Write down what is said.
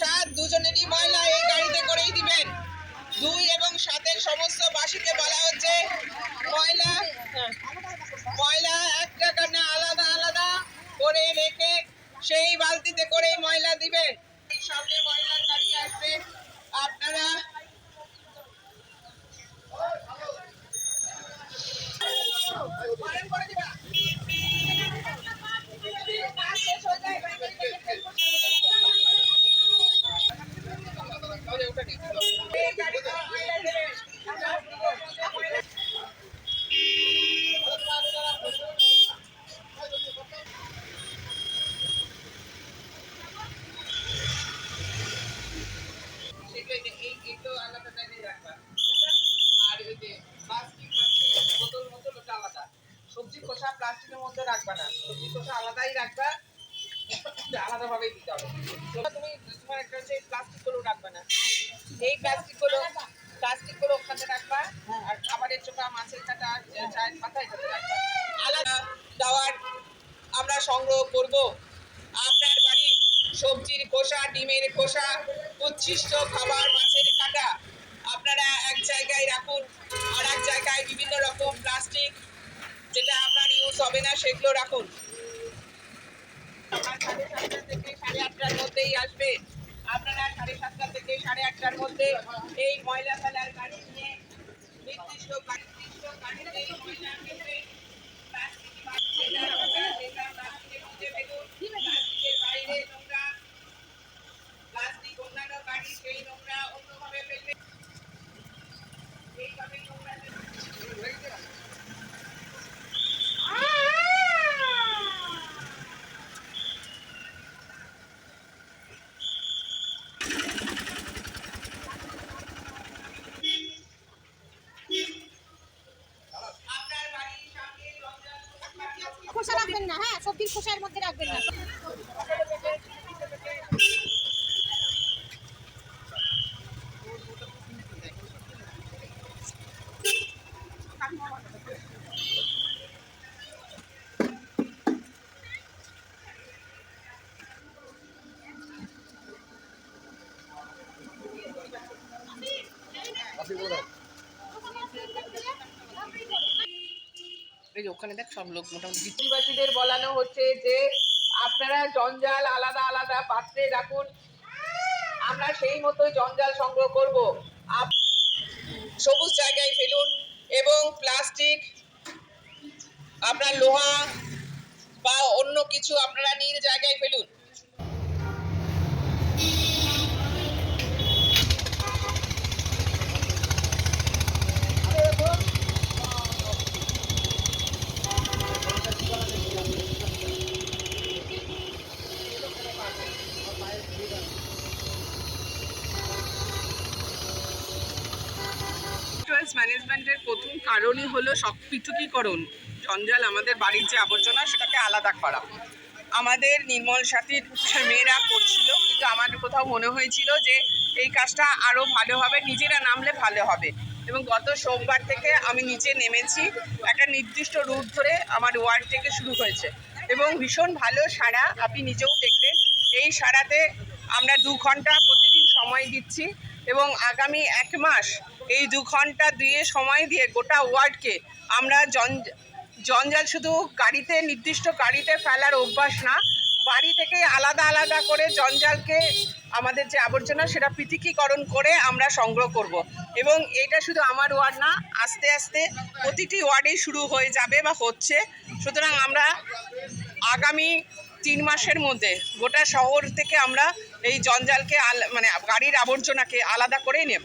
সাত দুজনেরই ময়লা এই গাড়িতে করেই দিবেন। দুই এবং সাতের সমস্ত বাসীকে বলা হচ্ছে ময়লা প্লাস্টিকের মধ্যে না। আলাদাই দিতে হবে। তুমি তোমার একটা না। এই আর খাবারের চোখা, মাছের কাটা চায়ের আলাদা দেওয়ার আমরা সংগ্রহ করব। আপনার বাড়ি সবজির খোসা ডিমের খোসা উচ্ছিষ্ট খাবার, মাছের কাটা। আপনারা এক জায়গায় রাখুন, আর এক জায়গায় বিভিন্ন রকম প্লাস্টিক যেটা আপনার ইউজ হবে না, সেগুলো রাখুন। সাড়ে থেকে সাড়ে আটটার মধ্যেই আসবে। আপনারা সাড়ে থেকে সাড়ে আটটার মধ্যে এই ময়লা নিয়ে নির্দিষ্ট খুঁজে ফেলুন প্লাস্টিকের বাইরে নোংরা প্লাস্টিক অন্যান্য গাড়ি সেই নোংরা অন্যভাবে ফেলবে এইভাবে নোংরা আপনার বাড়ির সামনে রমজান খোসা রাখবেন হ্যাঁ খোসার মধ্যে রাখবেন না। এই ওখানে দেখ সব লোক মোটামুটি। বিদ্যুৎবাসীদের বলানো হচ্ছে যে আপনারা জঞ্জাল আলাদা আলাদা পাত্রে রাখুন। আমরা সেই মতো জঞ্জাল সংগ্রহ করব। সবুজ জায়গায় ফেলুন এবং প্লাস্টিক, আপনার লোহা বা অন্য কিছু আপনারা নীল জায়গায় ফেলুন। ম্যানেজমেন্টের প্রথম কারণই হলো সব পৃথকীকরণ। জঞ্জাল আমাদের বাড়ির যে আবর্জনা, সেটাকে আলাদা করা। আমাদের নির্মল সাথীর মেয়েরা করছিল, কিন্তু আমার কোথাও মনে হয়েছিল যে এই কাজটা আরও ভালো হবে, নিজেরা নামলে ভালো হবে। এবং গত সোমবার থেকে আমি নিচে নেমেছি, একটা নির্দিষ্ট রুট ধরে আমার ওয়ার্ড থেকে শুরু হয়েছে। এবং ভীষণ ভালো সারা আপনি নিজেও দেখলেন। এই সাড়াতে আমরা দু ঘণ্টা প্রতিদিন দিচ্ছি এবং আগামী এক মাস এই দু ঘণ্টা দিয়ে সময় দিয়ে গোটা ওয়ার্ডকে আমরা জন জঞ্জাল শুধু গাড়িতে, নির্দিষ্ট গাড়িতে ফেলার অভ্যাস না, বাড়ি থেকে আলাদা আলাদা করে জঞ্জালকে আমাদের যে আবর্জনা সেটা পৃথিকীকরণ করে আমরা সংগ্রহ করব। এবং এটা শুধু আমার ওয়ার্ড না, আস্তে আস্তে প্রতিটি ওয়ার্ডেই শুরু হয়ে যাবে বা হচ্ছে। সুতরাং আমরা আগামী তিন মাসের মধ্যে গোটা শহর থেকে আমরা এই জঞ্জালকে মানে গাড়ির আবর্জনাকে আলাদা করেই নেব।